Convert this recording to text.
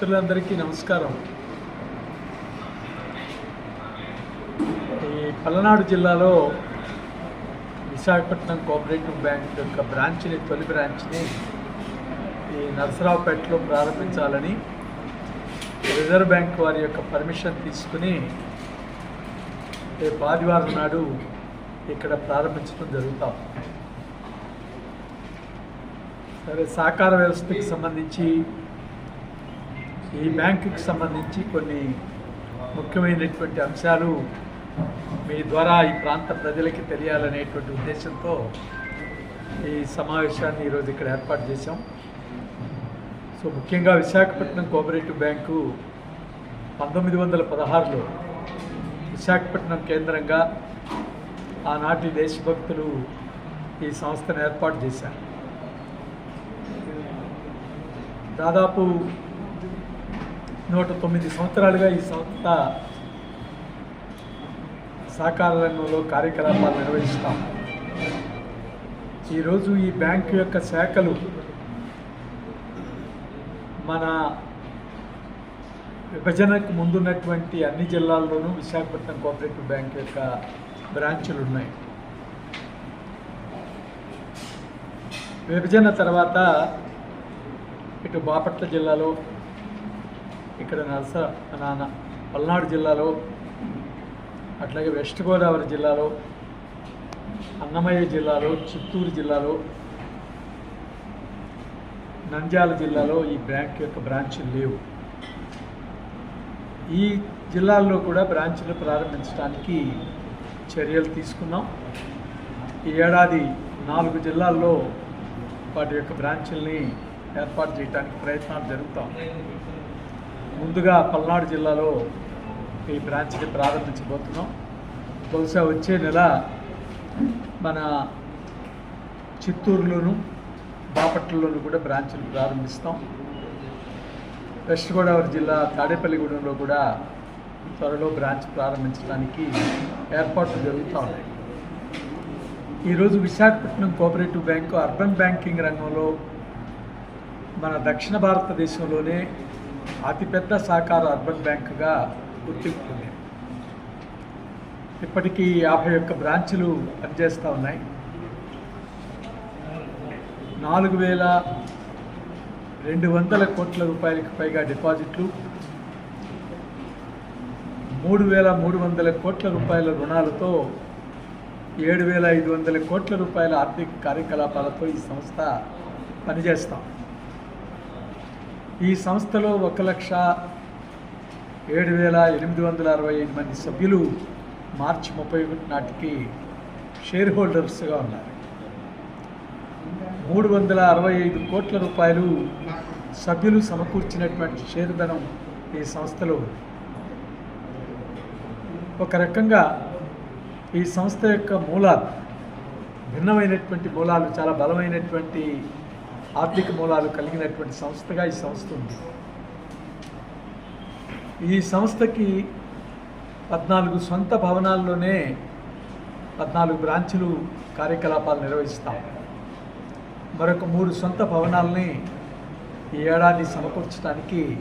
మిత్రులందరికీ నమస్కారం. ఈ పల్నాడు జిల్లాలో విశాఖపట్నం కోఆపరేటివ్ బ్యాంక్ యొక్క బ్రాంచ్ని తొలి బ్రాంచ్ని ఈ నరసరావుపేటలో ప్రారంభించాలని రిజర్వ్ బ్యాంక్ వారి యొక్క పర్మిషన్ తీసుకుని రేపు ఆదివారం నాడు ఇక్కడ ప్రారంభించడం జరుగుతాం సరే సహకార వ్యవస్థకి సంబంధించి ఈ బ్యాంకుకి సంబంధించి కొన్ని ముఖ్యమైనటువంటి అంశాలు మీ ద్వారా ఈ ప్రాంత ప్రజలకి తెలియాలనేటువంటి ఉద్దేశంతో ఈ సమావేశాన్ని ఈరోజు ఇక్కడ ఏర్పాటు చేశాం. సో ముఖ్యంగా విశాఖపట్నం కోఆపరేటివ్ బ్యాంకు పంతొమ్మిది వందల పదహారులో విశాఖపట్నం కేంద్రంగా ఆనాటి దేశభక్తులు ఈ సంస్థను ఏర్పాటు చేశారు. దాదాపు నూట తొమ్మిది సంవత్సరాలుగా ఈ సంస్థ సహకార రంగంలో కార్యకలాపాలు నిర్వహిస్తాం. ఈరోజు ఈ బ్యాంకు యొక్క శాఖలు మన విభజనకు ముందున్నటువంటి అన్ని జిల్లాల్లోనూ విశాఖపట్నం కోఆపరేటివ్ బ్యాంక్ యొక్క బ్రాంచులు ఉన్నాయి. విభజన తర్వాత ఇటు బాపట్ల జిల్లాలో ఇక్కడ నరస నాన్న పల్నాడు జిల్లాలో అట్లాగే వెస్ట్ గోదావరి జిల్లాలో అన్నమయ్య జిల్లాలో చిత్తూరు జిల్లాలో నంద్యాల జిల్లాలో ఈ బ్యాంక్ యొక్క బ్రాంచ్లు లేవు. ఈ జిల్లాల్లో కూడా బ్రాంచ్లు ప్రారంభించడానికి చర్యలు తీసుకున్నాం. ఈ ఏడాది నాలుగు జిల్లాల్లో వాటి యొక్క బ్రాంచుల్ని ఏర్పాటు చేయడానికి ప్రయత్నాలు జరుగుతాం. ముందుగా పల్నాడు జిల్లాలో ఈ బ్రాంచ్ని ప్రారంభించబోతున్నాం. బహుశా వచ్చే నెల మన చిత్తూరులోను బాపట్లలోను కూడా బ్రాంచ్లు ప్రారంభిస్తాం. వెస్ట్ గోదావరి జిల్లా తాడేపల్లిగూడెంలో కూడా త్వరలో బ్రాంచ్ ప్రారంభించడానికి ఏర్పాట్లు జరుగుతూ ఉన్నాయి. ఈరోజు Visakhapatnam cooperative bank urban banking రంగంలో మన దక్షిణ భారతదేశంలోనే అతిపెద్ద సహకార అర్బన్ బ్యాంకుగా గుర్తింపు పొందింది ఇప్పటికీ యాభై ఒక్క బ్రాంచులు పనిచేస్తూ ఉన్నాయి. నాలుగు వేల రెండు వందల కోట్ల రూపాయలకు పైగా డిపాజిట్లు మూడు వేల మూడు వందల కోట్ల రూపాయల రుణాలతో ఏడు వేల ఐదు వందల కోట్ల రూపాయల ఆర్థిక కార్యకలాపాలతో ఈ సంస్థ పనిచేస్తాం. ఈ సంస్థలో ఒక లక్ష ఏడు వేల ఎనిమిది వందల అరవై ఐదు మంది సభ్యులు మార్చి ముప్పై ఒకటి నాటికి షేర్ హోల్డర్స్గా ఉన్నారు. మూడు వందల అరవై ఐదు కోట్ల రూపాయలు సభ్యులు సమకూర్చినటువంటి షేర్ ధనం ఈ సంస్థలో ఉంది. ఒక రకంగా ఈ సంస్థ యొక్క మూలాలు భిన్నమైనటువంటి మూలాలు చాలా బలమైనటువంటి ఆర్థిక మూలాలు కలిగినటువంటి సంస్థగా ఈ సంస్థ ఉంది. ఈ సంస్థకి పద్నాలుగు సొంత భవనాల్లోనే పద్నాలుగు బ్రాంచులు కార్యకలాపాలు నిర్వహిస్తాం. మరొక మూడు సొంత భవనాల్ని ఈ ఏడాది సమకూర్చడానికి